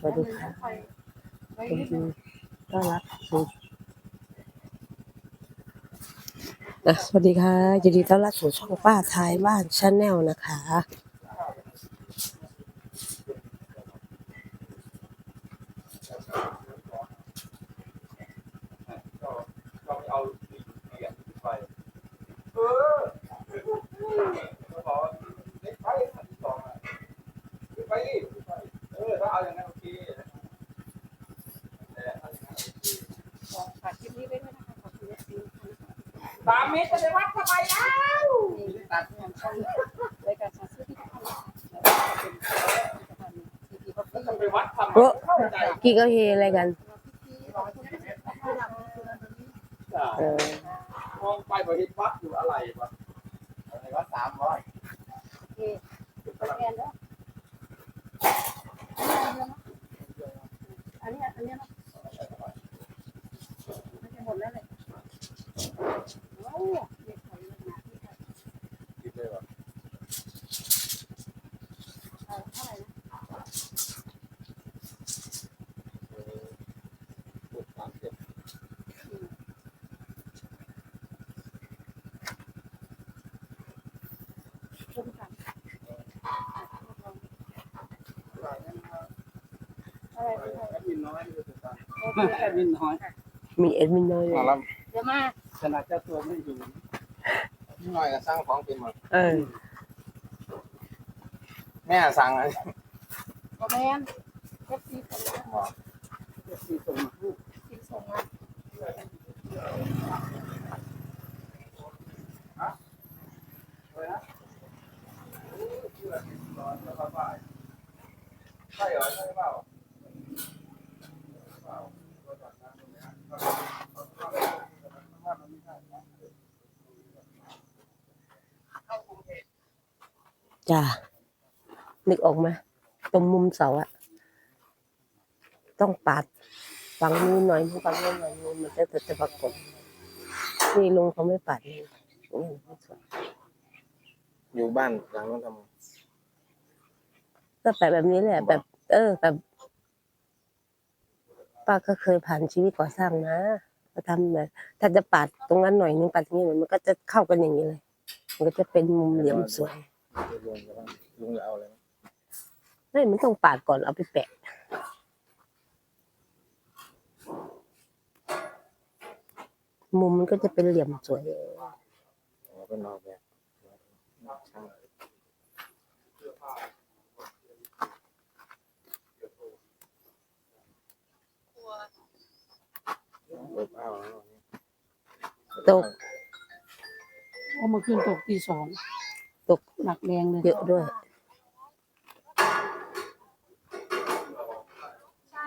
สวัสดีค่ะยินดีต้อนรับสู่สวัสดีค่ะยินดีต้อนรับสู่ช่องป้าท้ายบ้านชาแนลนะคะ เราเอาเหรียญไปเออเขาบอกว่าเล็กไปอันที่สองอะไปดิเออถ้าเอาอย่างนั้นโอเคแต่ถ้าอย่างนั้นโอเค ฝากคลิปนี้ไว้ด้วยนะคะขอบคุณเอฟซี สามเมตรจะได้วัดทำไมแล้วนี่ตัดงานช่องรายการสาธิตที่ทำแล้วก็เป็นผลิตภัณฑ์ซีพีคอฟฟี่จะไปวัดทำไมโอ้เข้าใจกี่ก็เฮอะไรกันจ้ะเออมองไปบริษัทวัดอยู่อะไรวะอะไรวะสามร้อยโอเคสแกนแล้วอันนี้อันนี้นะมันจะหมดแล้วเลยโอ้เด็กถอยมาที่ไหน คิดเลยวะเท่าไหร่นะเออหกสามเจ็ดคุ้มกันอะไรอะไรแอดมินน้อยที่สุดตอนโอเคแอดมินน้อย มีเอ็ดมินน้อยมาแล้ว เดี๋ยวมา ขนาดเจ้าตัวไม่อยู่นิดหน่อยก็สร้างของเป็นหมดเออแม่สั่งอะไรคอมเมนต์เอฟซีส่งมาเอฟซีส่งมาให้ ซีส่งมา ใช่เหรอใช่เปล่า จ้านึกออกไหมตรงมุมเสาอะต้องปาดฝั่งนี้หน่อยฝั่งนี้หน่อยนึงมันจะจะประกบนี่ลุงเขาไม่ปาดนี่นี่ไม่สวยอยู่บ้านหลังนั้นทก็แปะแบบนี้แหละ แบบ เออแบบป้าก็เคยผ่านชีวิตก่อสร้างนะก็ทำแบบถ้าจะปาดตรงนั้นหน่อยนึงปาดตรงนี้หน่อยมันก็จะเข้ากันอย่างนี้เลย มันก็จะเป็นมุมเหลี่ยมสวยำ ลุงจะว่าลุงจะเอาอะไรไมไม่มันต้องปาดก่อนเอาไปแปะ มุมมันก็จะเป็นเหลี่ยมสวย อ๋อเป็นอกแบบช่างเปิดเอาแล้วตกโอ้เมื่อคืนตกตีสอง หนักแรงเลยเยอะด้วยใช่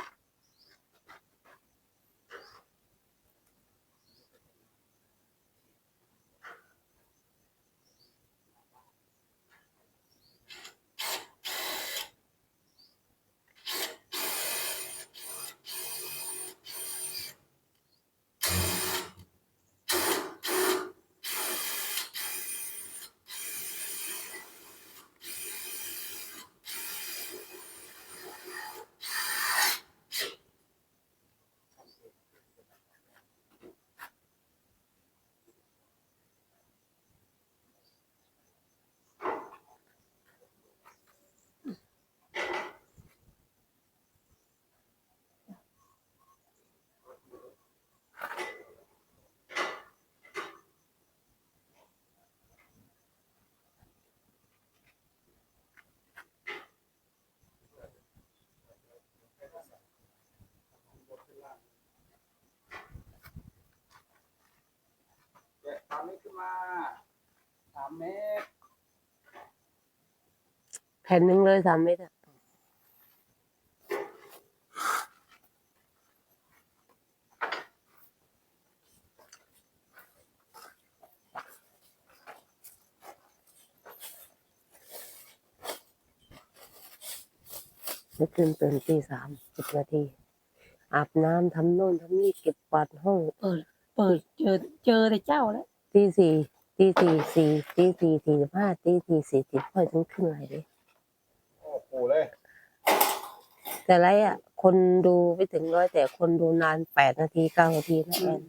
มเมตรขึ้นมาสามเมตรแผ่นหนึ่งเลยสามเม็ดอะเมื่อคืนตื่นตีสามสิบนาที อาบน้ำทำโน่นทำนี่เก็บกวาดห้อง เปิด เปิดเจอเจอแต่เจ้าแล้ว ตีสี่ตีสี่สี่ตีสี่สี่สิบห้าตีสี่สี่สิบค่อยถึงขึ้นไหลเลยโอ้โหเลย แต่ไรอะ คนดูไม่ถึงร้อยแต่คนดูนานแปดนาทีเก้านาทีนะแอน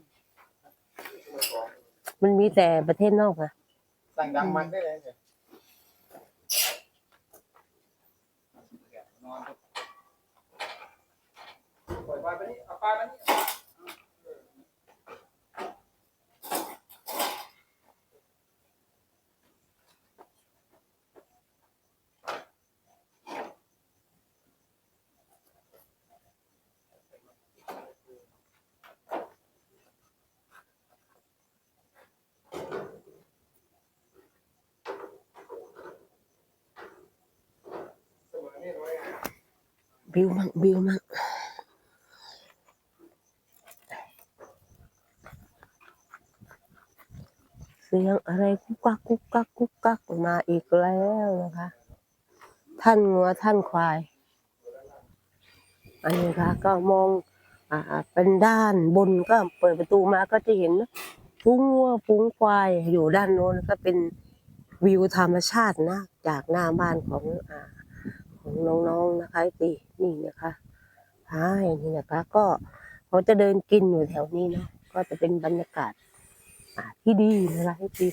มันมีแต่ประเทศนอกอะสั่งดังมันได้เลยเนี่ยนอนปล่อยปลาไปนี่เอาปลาไปนี่ เสมอนี่ไว้ไง บิวมั่งบิวมั่งเสียงอะไรกุกกักกุกกักกุกกักมาอีกแล้วนะคะ ท่านงัวท่านควาย อันนี้ค่ะ ก็มองอ่าเป็นด้านบนก็เปิดประตูมาก็จะเห็นฟุ้งวัวฟุ้งควายอยู่ด้านโน้นก็เป็นวิวธรรมชาตินะ จากหน้าบ้านของอ่า น้องๆนะคะตีนี่นะคะใช่นี่นะคะ ก็เขาจะเดินกินอยู่แถวนี้เนาะก็จะเป็นบรรยากาศที่ดีนะคะตี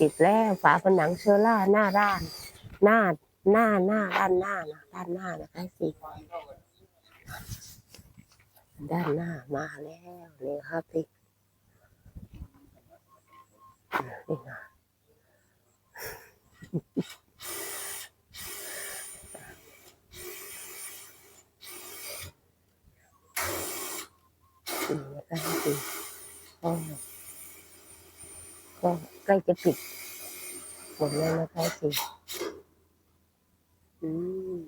ติดแล้วฝาผนังเชอร่าหน้าด้านหน้าหน้าหน้าด้านหน้านะด้านหน้านะคะตีด้านหน้ามาแล้วนี่ครับตีนี่นะ สี่นะคะสี่ก็ก็ใกล้จะปิดหมดแล้วนะคะสี่อืม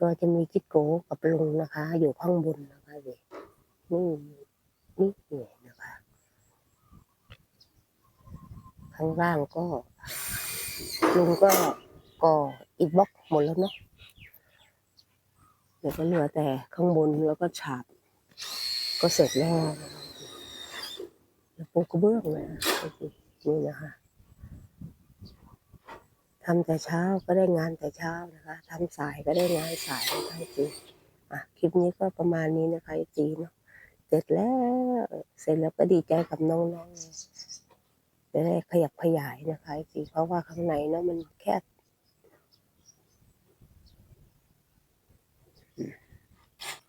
ก็จะมีจิโกกับลุงนะคะ อยู่ข้างบนนะ นี่นี่เหนี่อยนะคะข้างล่างก็ลุงก็ก่ออิฐบล็อกหมดแล้วเนาะเดี๋ยวก็เหลือแต่ข้างบนแล้วก็ฉาบ ก็เสร็จแล้วแล้วปูกระเบื้องนะนี่นะคะทำแต่เช้าก็ได้งานแต่เช้านะคะทำสายก็ได้งานสายนะคะจริงอะคลิปนี้ก็ประมาณนี้นะคะจีเนาะ เสร็จแล้ว เสร็จแล้วก็ดีใจกับน้องๆจะได้ขยับขยายนะคะสิเพราะว่าข้างในเนาะมันแคบ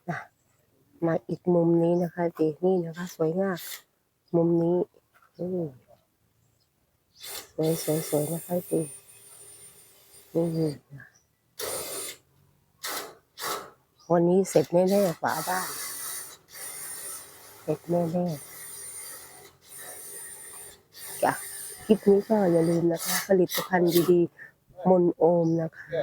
นะมาอีกมุมนี้นะคะสินี่นะคะ สวยงามมุมนี้อืมสวยสวยสวยนะคะสิอืมวันนี้เสร็จแน่ๆฝาบ้าน เสร็จแน่ๆจ้ะคลิปนี้ก็อย่าลืมนะคะ ผลิตภัณฑ์ดีๆ มนโอมนะคะ